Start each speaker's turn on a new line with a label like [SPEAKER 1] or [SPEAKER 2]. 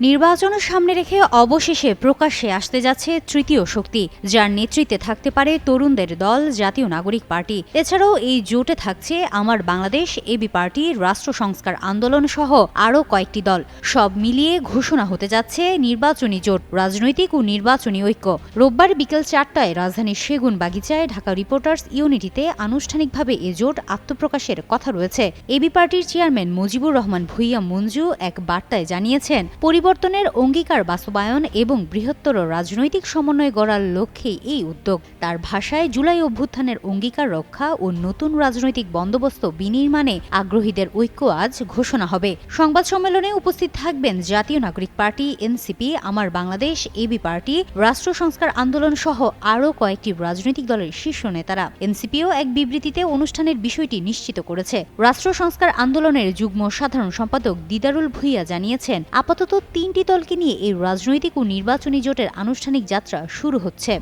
[SPEAKER 1] নির্বাচনের সামনে রেখে অবশেষে প্রকাশ্যে আসতে যাচ্ছে তৃতীয় শক্তি, যার নেতৃত্বে থাকতে পারে তরুণদের দল, জাতীয় নাগরিক পার্টি। এছাড়াও এই জোটে থাকছে আমার বাংলাদেশ, এবি পার্টি, রাষ্ট্র সংস্কার আন্দোলন সহ আরও কয়েকটি দল। সব মিলিয়ে ঘোষণা হতে যাচ্ছে নির্বাচনী জোট, রাজনৈতিক ও নির্বাচনী ঐক্য। রোববার বিকেল চারটায় রাজধানীর সেগুন বাগিচায় ঢাকা রিপোর্টার্স ইউনিটিতে আনুষ্ঠানিকভাবে এ জোট আত্মপ্রকাশের কথা রয়েছে। এবি পার্টির চেয়ারম্যান মুজিবুর রহমান ভুইয়া মঞ্জু এক বার্তায় জানিয়েছেন পরিবর্তনের অঙ্গীকার বাস্তবায়ন এবং বৃহত্তর রাজনৈতিক সমন্বয় গড়ার লক্ষ্যেই এই উদ্যোগ। তার ভাষায় জুলাই অভ্যুত্থানের অঙ্গীকার রক্ষা ও নতুন রাজনৈতিক বন্দোবস্ত বিনির্মাণে আগ্রহীদের ঐক্য আজ ঘোষণা হবে। সংবাদ সম্মেলনে উপস্থিত থাকবেন জাতীয় নাগরিক পার্টি, এনসিপি, আমার বাংলাদেশ, এবি পার্টি, রাষ্ট্র সংস্কার আন্দোলন সহ আরও কয়েকটি রাজনৈতিক দলের শীর্ষ নেতারা। এনসিপিও এক বিবৃতিতে অনুষ্ঠানের বিষয়টি নিশ্চিত করেছে। রাষ্ট্র সংস্কার আন্দোলনের যুগ্ম সাধারণ সম্পাদক দিদারুল ভুইয়া জানিয়েছেন, আপাতত তিনটি দলকে নিয়ে এই রাজনৈতিক ও নির্বাচনী জোটের আনুষ্ঠানিক যাত্রা শুরু হচ্ছে।